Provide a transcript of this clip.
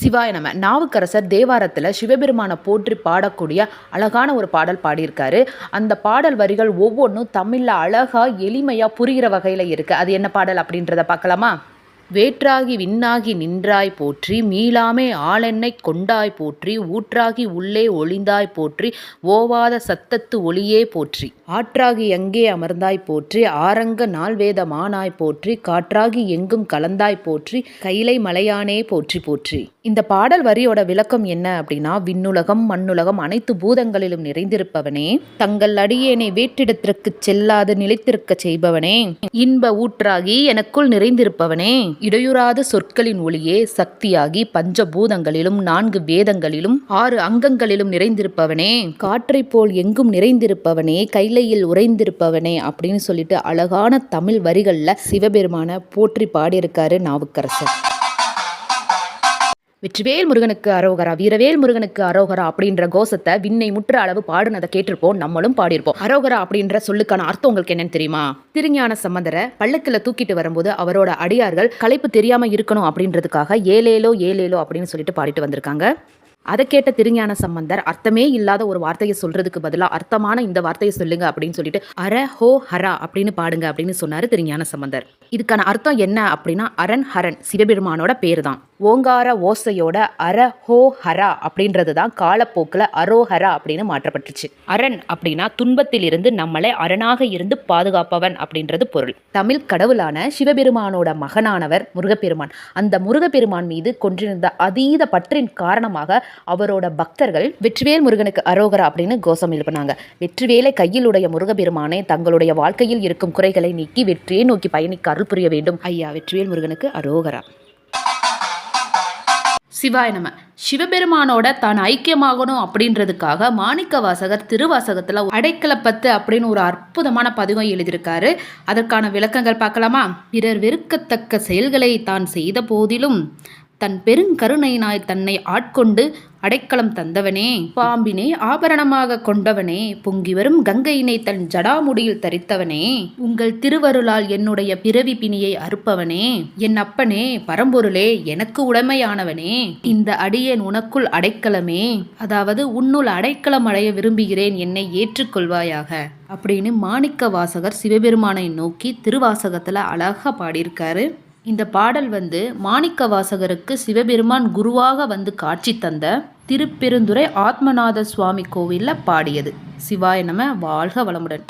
சிவாய நம. நாவுக்கரசர் தேவாரத்தில் சிவபெருமானை போற்றி பாடக்கூடிய அழகான ஒரு பாடல் பாடியிருக்காரு. அந்த பாடல் வரிகள் ஒவ்வொன்றும் தமிழில் அழகாக எளிமையாக புரிகிற வகையில் இருக்குது அது என்ன பாடல் அப்படின்றத பார்க்கலாமா? வேற்றாகி விண்ணாகி நின்றாய் போற்றி மீளாமே ஆளென்னைக் கொண்டாய் போற்றி ஊற்றாகி உள்ளே ஒளிந்தாய் போற்றி ஓவாத சத்தத்து ஒளியே போற்றி. ஆற்றாகி எங்கே அமர்ந்தாய் போற்றி ஆரங்க நால்வேதமானாய் போற்றி காற்றாகி எங்கும் கலந்தாய் போற்றி கைலை மலையானே போற்றி போற்றி. இந்த பாடல் வரியோட விளக்கம் என்ன அப்படின்னா விண்ணுலகம் மண்ணுலகம் அனைத்து பூதங்களிலும் நிறைந்திருப்பவனே தங்கள் அடியேனை வேற்றிடத்திற்கு செல்லாது நிலைத்திருக்கச் செய்பவனே இன்ப ஊற்றாகி எனக்குள் நிறைந்திருப்பவனே. இடையுறாத சொற்களின் ஒளியே சக்தியாகி பஞ்சபூதங்களிலும் நான்கு வேதங்களிலும் ஆறு அங்கங்களிலும் நிறைந்திருப்பவனே. காற்றைப் போல் எங்கும் நிறைந்திருப்பவனே கைலையில் உறைந்திருப்பவனே அப்படின்னு சொல்லிட்டு அழகான தமிழ் வரிகளில் சிவபெருமான போற்றி பாடியிருக்காரு நாவுக்கரசர். வெற்றிவேல் முருகனுக்கு அரோகரா வீரவேல் முருகனுக்கு அரோகரா அப்படின்ற கோஷத்தை விண்ணை முற்ற அளவு பாடுனதை கேட்டிருப்போம். நம்மளும் பாடியிருப்போம். அரோகரா அப்படின்ற சொல்லுக்கான அர்த்தம் உங்களுக்கு என்னன்னு தெரியுமா? திருஞான சம்பந்தரை பள்ளக்கில் தூக்கிட்டு வரும்போது அவரோட அடியார்கள் களைப்பு தெரியாம இருக்கணும் அப்படின்றதுக்காக ஏலேலோ ஏலேலோ அப்படின்னு சொல்லிட்டு பாடிட்டு வந்திருக்காங்க. அதை கேட்ட திருஞான சம்பந்தர் அர்த்தமே இல்லாத ஒரு வார்த்தையை சொல்றதுக்கு பதிலாக அர்த்தமான இந்த வார்த்தையை சொல்லுங்க அப்படின்னு சொல்லிட்டு அர ஹோ ஹரா அப்படின்னு பாடுங்க அப்படின்னு சொன்னாரு திருஞான சம்பந்தர். இதுக்கான அர்த்தம் என்ன அப்படின்னா அரண் ஹரன் சிவபெருமானோட பேர் தான் ஓங்கார ஓசையோட அர ஹோ ஹரா அப்படின்றது தான் காலப்போக்கில் அரோஹரா அப்படின்னு மாற்றப்பட்டுச்சு. அரண் அப்படின்னா துன்பத்தில் இருந்து நம்மளை அரணாக இருந்து பாதுகாப்பவன் அப்படின்றது பொருள். தமிழ் கடவுளான சிவபெருமானோட மகனானவர் முருகப்பெருமான். அந்த முருகப்பெருமான் மீது கொண்டிருந்த அதீத பற்றின் காரணமாக அவரோட பக்தர்கள் வெற்றிவேல் முருகனுக்கு அரோகரா அப்படின்னு கோஷம் எழுப்பினாங்க. வெற்றிவேலை கையில் உடைய முருகப்பெருமானே தங்களுடைய வாழ்க்கையில் இருக்கும் குறைகளை நீக்கி வெற்றியை நோக்கி பயணிக்க அருள் புரிய வேண்டும். ஐயா வெற்றிவேல் முருகனுக்கு அரோகரா. சிவாய நம. சிவபெருமானோட தான் ஐக்கியமாகணும் அப்படின்றதுக்காக மாணிக்க வாசகர் திருவாசகத்தில் அடைக்கலப்பத்து அப்படின்னு ஒரு அற்புதமான பதிகம் எழுதியிருக்காரு. அதற்கான விளக்கங்கள் பார்க்கலாமா? பிறர் வெறுக்கத்தக்க செயல்களை தான் செய்த போதிலும் தன் பெருங்கருணையினாய் தன்னை ஆட்கொண்டு அடைக்கலம் தந்தவனே. பாம்பினை ஆபரணமாக கொண்டவனே. பொங்கி வரும் கங்கையினை தன் ஜடாமுடியில் தரித்தவனே. உங்கள் திருவருளால் என்னுடைய பிறவி பிணியை அறுப்பவனே. என் அப்பனே பரம்பொருளே எனக்கு உடைமையானவனே. இந்த அடியேன் உனக்குள் அடைக்கலமே. அதாவது உன்னுள் அடைக்கலம் அடைய விரும்புகிறேன் என்னை ஏற்றுக்கொள்வாயாக. அப்படின்னு மாணிக்க வாசகர் சிவபெருமானை நோக்கி திருவாசகத்துல அழகா பாடியிருக்காரு. இந்த பாடல் வந்து மாணிக்க வாசகருக்கு சிவபெருமான் குருவாக வந்து காட்சி தந்த திருப்பெருந்துறை ஆத்மநாத சுவாமி கோவிலில் பாடியது. சிவாய நம வாழ்க வளமுடன்.